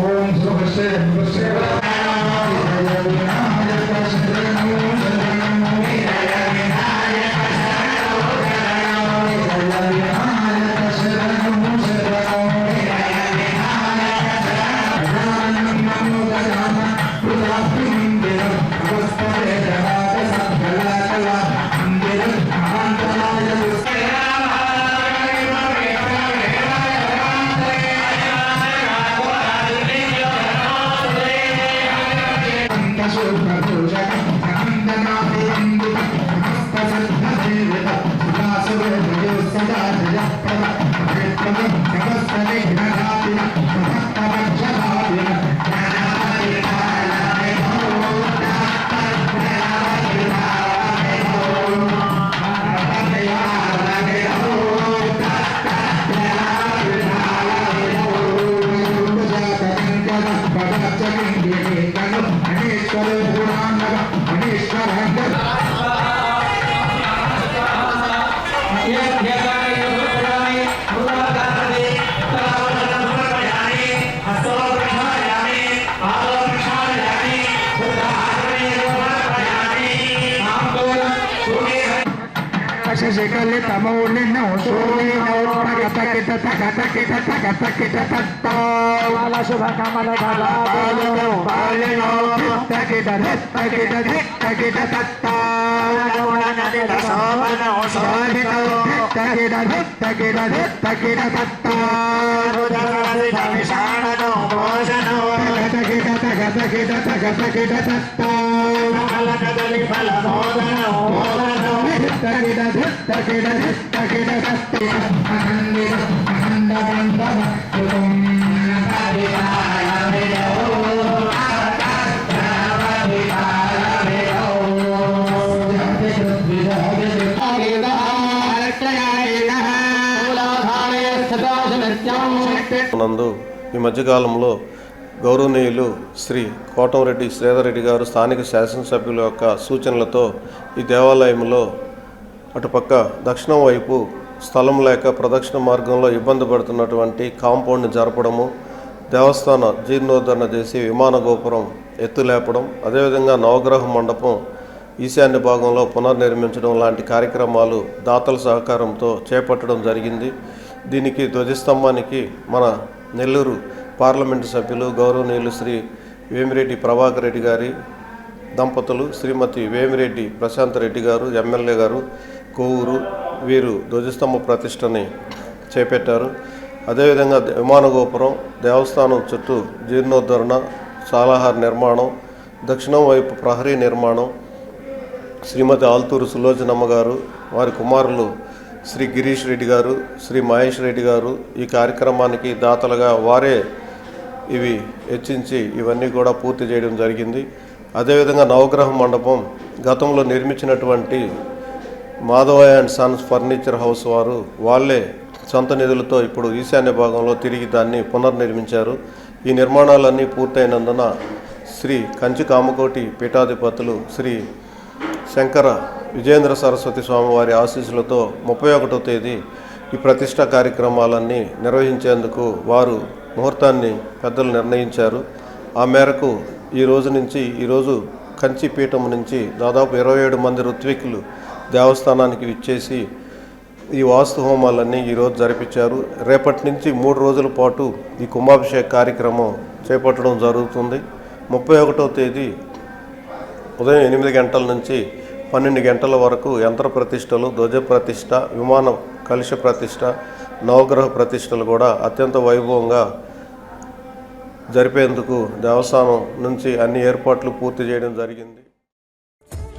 ఓం శుభశ్రీ శుభశ్రీ శశికలి తమౌలినో సూర్యనో తగ తగిట తగ తగిట తగ తగిట తత్తో కమల శుభ కమల పాలనో పాలనో తగిట తగిట తగిట తత్తో శోభనో సాధితో తగిట తగిట తగిట తత్తో విషాణనో భోజనో తగిట తగ తగిట తగ తగిట తత్తో ఫల కదలి ఫల బోధనో బోధనో తగిట తగిట తగిట తత్తో అఖండిత అఖండ బంధవ కులం నందు ఈ మధ్యకాలంలో గౌరవనీయులు శ్రీ కోటంరెడ్డి శ్రీధర్రెడ్డి గారు స్థానిక శాసనసభ్యుల యొక్క సూచనలతో ఈ దేవాలయంలో అటుపక్క దక్షిణం వైపు స్థలం లేక ప్రదక్షిణ మార్గంలో ఇబ్బంది పడుతున్నటువంటి కాంపౌండ్ని జరపడము దేవస్థాన జీర్ణోద్ధరణ చేసి విమాన గోపురం ఎత్తులేపడం అదేవిధంగా నవగ్రహ మండపం ఈశాన్య భాగంలో పునర్నిర్మించడం లాంటి కార్యక్రమాలు దాతల సహకారంతో చేపట్టడం జరిగింది. దీనికి ధ్వజస్తంభానికి మన నెల్లూరు పార్లమెంటు సభ్యులు గౌరవనీయులు శ్రీ వేమిరెడ్డి ప్రభాకర్ రెడ్డి గారి దంపతులు శ్రీమతి వేమిరెడ్డి ప్రశాంత్ రెడ్డి గారు ఎమ్మెల్యే గారు కోవూరు వీరు ధ్వజస్తంభ ప్రతిష్టని చేపట్టారు. అదేవిధంగా విమాన గోపురం దేవస్థానం చుట్టూ జీర్ణోద్ధరణ సాలాహార నిర్మాణం దక్షిణం వైపు ప్రహరీ నిర్మాణం శ్రీమతి ఆల్తూరు సులోచనమ్మ గారు వారి కుమారులు శ్రీ గిరీష్ రెడ్డి గారు శ్రీ మహేష్ రెడ్డి గారు ఈ కార్యక్రమానికి దాతలుగా వారే ఇవి హెచ్చించి ఇవన్నీ కూడా పూర్తి చేయడం జరిగింది. అదేవిధంగా నవగ్రహ మండపం గతంలో నిర్మించినటువంటి Madhava and sons furniture house వారు వాళ్ళే సొంత నిధులతో ఇప్పుడు ఈశాన్య భాగంలో తిరిగి దాన్ని పునర్నిర్మించారు. ఈ నిర్మాణాలన్నీ పూర్తయినందున శ్రీ కంచి కామకోటి పీఠాధిపతులు శ్రీ శంకర విజేంద్ర సరస్వతి స్వామివారి ఆశీస్సులతో ముప్పై ఒకటో తేదీ ఈ ప్రతిష్ట కార్యక్రమాలన్నీ నిర్వహించేందుకు వారు ముహూర్తాన్ని పెద్దలు నిర్ణయించారు. ఆ మేరకు ఈ రోజు నుంచి ఈరోజు కంచి పీఠం నుంచి దాదాపు ఇరవై ఏడు మంది ఋత్వికులు దేవస్థానానికి విచ్చేసి ఈ వాస్తు హోమాలన్నీ ఈరోజు జరిపించారు. రేపటి నుంచి మూడు రోజుల పాటు ఈ కుంభాభిషేక కార్యక్రమం చేపట్టడం జరుగుతుంది. ముప్పై ఒకటో తేదీ ఉదయం ఎనిమిది గంటల నుంచి పన్నెండు గంటల వరకు యంత్ర ప్రతిష్టలు ధ్వజ ప్రతిష్ట విమాన కలుష ప్రతిష్ట నవగ్రహ ప్రతిష్టలు కూడా అత్యంత వైభవంగా జరిపేందుకు దేవస్థానం నుంచి అన్ని ఏర్పాట్లు పూర్తి చేయడం జరిగింది.